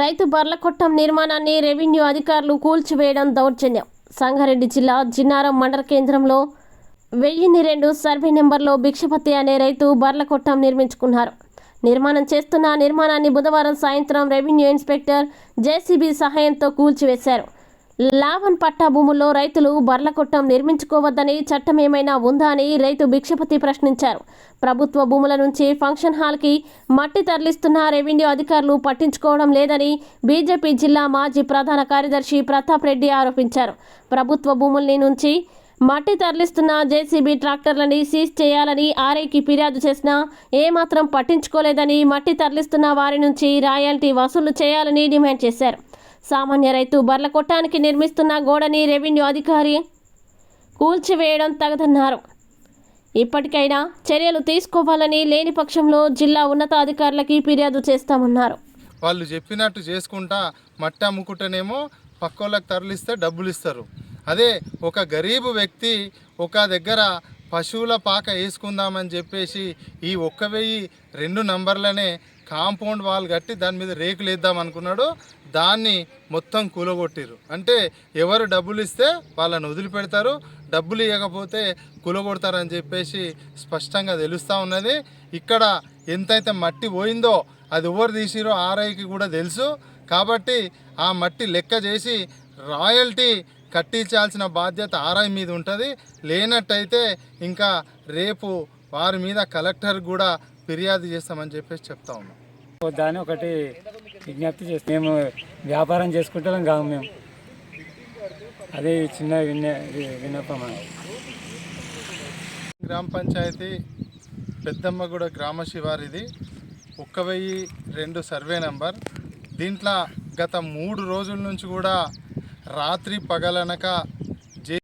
రైతు బర్ల కొట్టం నిర్మాణాన్ని రెవెన్యూ అధికారులు కూల్చివేయడం దౌర్జన్యం. సంగారెడ్డి జిల్లా జిన్నారం మండల కేంద్రంలో వెయ్యిన్ని రెండు సర్వే నెంబర్లో భిక్షపతి అనే రైతు బర్ల కొట్టం నిర్మించుకున్నారు. నిర్మాణం చేస్తున్న నిర్మాణాన్ని బుధవారం సాయంత్రం రెవెన్యూ ఇన్స్పెక్టర్ జేసీబీ సహాయంతో కూల్చివేశారు. లావన్ పట్టా భూముల్లో రైతులు బర్లకొట్టం నిర్మించుకోవద్దని చట్టం ఏమైనా ఉందా అని రైతు భిక్షపతి ప్రశ్నించారు. ప్రభుత్వ భూముల నుంచి ఫంక్షన్ హాల్కి మట్టి తరలిస్తున్న రెవెన్యూ అధికారులు పట్టించుకోవడం లేదని బీజేపీ జిల్లా మాజీ ప్రధాన కార్యదర్శి ప్రతాప్ రెడ్డి ఆరోపించారు. ప్రభుత్వ భూముల్ని నుంచి మట్టి తరలిస్తున్న జేసీబీ ట్రాక్టర్లని సీజ్ చేయాలని ఆర్ఐకి ఫిర్యాదు చేసినా ఏమాత్రం పట్టించుకోలేదని మట్టి తరలిస్తున్న వారి నుంచి రాయల్టీ వసూలు చేయాలని డిమాండ్ చేశారు. సామాన్య రైతు బర్ల కొట్టానికి నిర్మిస్తున్న గోడని రెవెన్యూ అధికారి కూల్చివేయడం తగదన్నారు. ఇప్పటికైనా చర్యలు తీసుకోవాలని లేని పక్షంలో జిల్లా ఉన్నతాధికారులకి ఫిర్యాదు చేస్తామన్నారు. వాళ్ళు చెప్పినట్టు చేసుకుంటా మట్టి అమ్ముకుంటేనేమో పక్కోళ్ళకి తరలిస్తే డబ్బులు ఇస్తారు అదే ఒక గరీబు వ్యక్తి ఒక దగ్గర పశువుల పాక వేసుకుందామని చెప్పేసి ఈ ఒక్క వెయ్యి రెండు నంబర్లనే కాంపౌండ్ వాల్ కట్టి దాని మీద రేకులు వేద్దాం అనుకున్నాడు. దాన్ని మొత్తం కూలగొట్టిరు అంటే ఎవరు డబ్బులు ఇస్తే వాళ్ళని వదిలిపెడతారు. డబ్బులు ఇవ్వకపోతే కూలగొడతారని చెప్పేసి స్పష్టంగా తెలుస్తూ ఉన్నది. ఇక్కడ ఎంతైతే మట్టి పోయిందో అది ఎవరు తీసిరో ఆర్ఐకి కూడా తెలుసు. కాబట్టి ఆ మట్టి లెక్క చేసి రాయల్టీ కట్టించాల్సిన బాధ్యత ఆర్ఐ మీద ఉంటుంది. లేనట్టయితే ఇంకా రేపు వారి మీద కలెక్టర్ కూడా ఫిర్యాదు చేస్తామని చెప్పేసి చెప్తా ఉన్నాం. అని ఒకటి విజ్ఞప్తి చేస్తాం మేము వ్యాపారం చేసుకుంటాం కాదు మేము. అదే చిన్న విన్న విన్నపం గ్రామ పంచాయతీ పెద్దమ్మగూడ గ్రామ శివారిది. ఒక్క వెయ్యి రెండు సర్వే నంబర్. దీంట్లో గత మూడు రోజుల నుంచి కూడా రాత్రి పగలనక